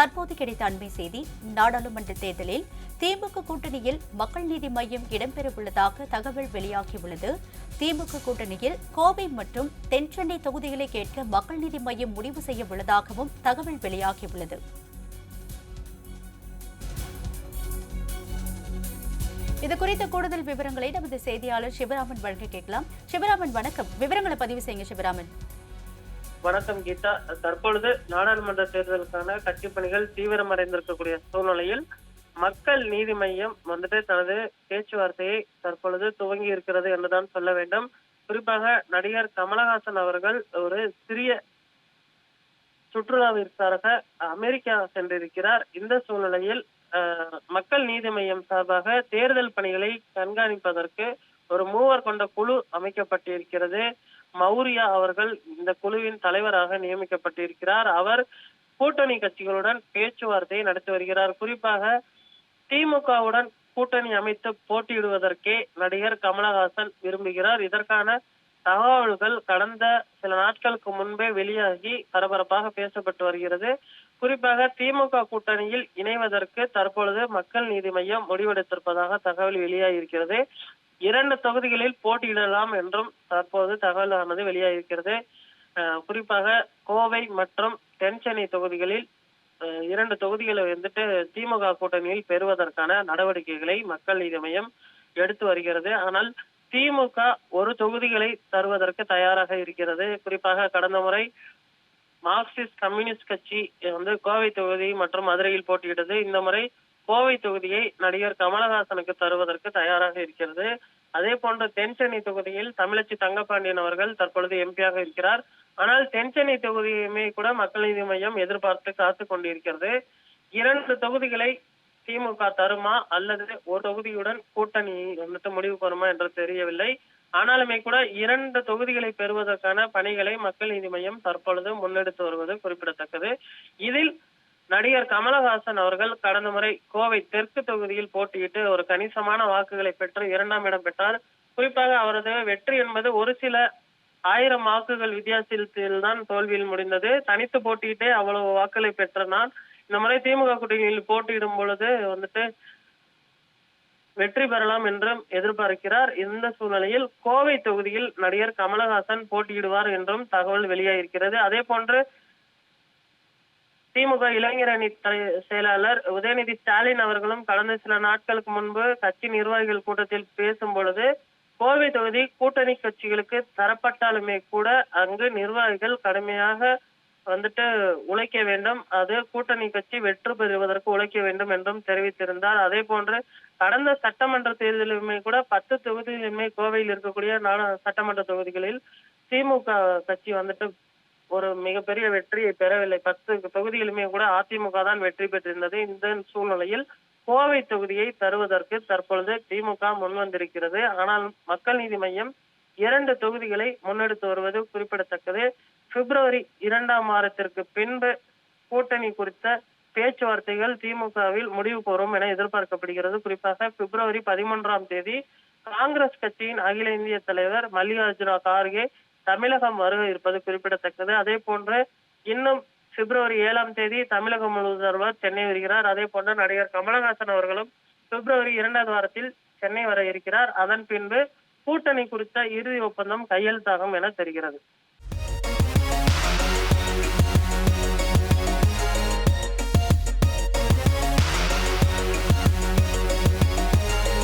தற்போது கிடைத்த அண்மை செய்தி நாடாளுமன்ற தேர்தலில் திமுக கூட்டணியில் மக்கள் நீதி மையம் இடம்பெறவுள்ளதாக தகவல் வெளியாகியுள்ளது. திமுக கூட்டணியில் கோவை மற்றும் தென்சென்னை தொகுதிகளை கேட்க மக்கள் நீதி மையம் முடிவு செய்ய உள்ளதாகவும் தகவல் வெளியாகியுள்ளது. இது குறித்த கூடுதல் விவரங்களை நமது செய்தியாளர் சிவராமன் வழங்க கேட்கலாம். சிவராமன் வணக்கம். விவரங்களை பதிவு செய்யுங்க சிவராமன். வணக்கம் கீதா. தற்பொழுது நாடாளுமன்ற தேர்தலுக்கான கட்சி பணிகள் தீவிரமடைந்திருக்கக்கூடிய சூழ்நிலையில் மக்கள் நீதி மையம் வந்துட்டு தனது பேச்சுவார்த்தையை தற்பொழுது துவங்கி இருக்கிறது என்றுதான் சொல்ல வேண்டும். குறிப்பாக நடிகர் கமலஹாசன் அவர்கள் ஒரு சிறிய சுற்றுலாவிற்காக அமெரிக்கா சென்றிருக்கிறார். இந்த சூழ்நிலையில் அஹ், மக்கள் நீதி மையம் சார்பாக தேர்தல் பணிகளை கண்காணிப்பதற்கு ஒரு மூவர் கொண்ட குழு அமைக்கப்பட்டிருக்கிறது. மௌரியா அவர்கள் இந்த குழுவின் தலைவராக நியமிக்கப்பட்டிருக்கிறார். அவர் கூட்டணி கட்சிகளுடன் பேச்சுவார்த்தையை நடத்தி வருகிறார். குறிப்பாக திமுகவுடன் கூட்டணி அமைத்து போட்டியிடுவதற்கே நடிகர் கமலஹாசன் விரும்புகிறார். இதற்கான தகவல்கள் கடந்த சில நாட்களுக்கு முன்பே வெளியாகி பரபரப்பாக பேசப்பட்டு வருகிறது. குறிப்பாக திமுக கூட்டணியில் இணைவதற்கு தற்பொழுது மக்கள் நீதி மையம் முடிவெடுத்திருப்பதாக தகவல் வெளியாகியிருக்கிறது. இரண்டு தொகுதிகளில் போட்டியிடலாம் என்றும் தற்போது தகவலானது வெளியாகியிருக்கிறது. குறிப்பாக கோவை மற்றும் தென்சென்னை தொகுதிகளில் இரண்டு தொகுதிகளை வந்துட்டு திமுக கூட்டணியில் பெறுவதற்கான நடவடிக்கைகளை மக்கள் நீதி மையம் எடுத்து வருகிறது. ஆனால் திமுக ஒரு தொகுதிகளை தருவதற்கு தயாராக இருக்கிறது. குறிப்பாக கடந்த முறை மார்க்சிஸ்ட் கம்யூனிஸ்ட் கட்சி வந்து கோவை தொகுதி மற்றும் மதுரையில் போட்டியிட்டது. இந்த முறை கோவை தொகுதியை நடிகர் கமலஹாசனுக்கு தருவதற்கு தயாராக இருக்கிறது. அதே போன்று தென்சென்னை தொகுதியில் தமிழச்சி தங்கப்பாண்டியன் அவர்கள் தற்பொழுது எம்பியாக இருக்கிறார். ஆனால் தென்சென்னை தொகுதியுமே கூட மக்கள் நீதி மையம் எதிர்பார்த்து காத்து கொண்டிருக்கிறது. இரண்டு தொகுதிகளை திமுக தருமா அல்லது ஒரு தொகுதியுடன் கூட்டணி வந்துட்டு முடிவு பெறுமா என்று தெரியவில்லை. ஆனாலுமே கூட இரண்டு தொகுதிகளை பெறுவதற்கான பணிகளை மக்கள் நீதி மையம் தற்பொழுது முன்னெடுத்து வருவது குறிப்பிடத்தக்கது. இதில் நடிகர் கமலஹாசன் அவர்கள் கடந்த முறை கோவை தெற்கு தொகுதியில் போட்டியிட்டு ஒரு கணிசமான வாக்குகளை பெற்று இரண்டாம் இடம் பெற்றார். குறிப்பாக அவரது வெற்றி என்பது ஒரு சில ஆயிரம் வாக்குகள் வித்தியாசத்தில் தான் தோல்வியில் முடிந்தது. தனித்து போட்டியிட்டே அவ்வளவு வாக்குகளை பெற்ற நான் இந்த முறை திமுக கூட்டணியில் போட்டியிடும் பொழுது வந்துட்டு வெற்றி பெறலாம் என்றும் எதிர்பார்க்கிறார். இந்த சூழ்நிலையில் கோவை தொகுதியில் நடிகர் கமலஹாசன் போட்டியிடுவார் என்றும் தகவல் வெளியாகிருக்கிறது அதே போன்று திமுக இளைஞர் அணி தலை- செயலாளர் உதயநிதி ஸ்டாலின் அவர்களும் கடந்த சில நாட்களுக்கு முன்பு கட்சி நிர்வாகிகள் கூட்டத்தில் பேசும் பொழுது கோவை தொகுதி கூட்டணி கட்சிகளுக்கு தரப்பட்டாலுமே கூட அங்கு நிர்வாகிகள் கடுமையாக வந்துட்டு உழைக்க வேண்டும். அது கூட்டணி கட்சி வெற்றி பெறுவதற்கு உழைக்க வேண்டும் என்றும் தெரிவித்திருந்தார். அதே போன்று கடந்த சட்டமன்ற தேர்தலுமே கூட பத்து தொகுதியிலுமே கோவையில் இருக்கக்கூடிய நாடா சட்டமன்ற தொகுதிகளில் திமுக கட்சி வந்துட்டு ஒரு மிகப்பெரிய வெற்றியை பெறவில்லை. பத்து தொகுதியிலுமே கூட அதிமுக தான் வெற்றி பெற்றிருந்தது. இந்த சூழ்நிலையில் கோவை தொகுதியை தருவதற்கு தற்பொழுது திமுக முன்வந்திருக்கிறது ஆனால் மக்கள் நீதி மையம் இரண்டு தொகுதிகளை முன்னெடுத்து வருவது குறிப்பிடத்தக்கது. பிப்ரவரி இரண்டாம் வாரத்திற்கு பின்பு கூட்டணி குறித்த பேச்சுவார்த்தைகள் திமுகவில் முடிவு பெறும் என எதிர்பார்க்கப்படுகிறது. குறிப்பாக பிப்ரவரி பதிமூன்றாம் தேதி காங்கிரஸ் கட்சியின் அகில இந்திய தலைவர் மல்லிகார்ஜுன கார்கே தமிழகம் வருக இருப்பது குறிப்பிடத்தக்கது. அதே போன்று இன்னும் பிப்ரவரி ஏழாம் தேதி தமிழகம் முதல்வர் சென்னை வருகிறார். அதே போன்று நடிகர் கமலஹாசன் அவர்களும் பிப்ரவரி இரண்டாவது வாரத்தில் சென்னை வர இருக்கிறார். அதன் பின்பு கூட்டணி குறித்த இறுதி ஒப்பந்தம் கையெழுத்தாகும் என தெரிகிறது.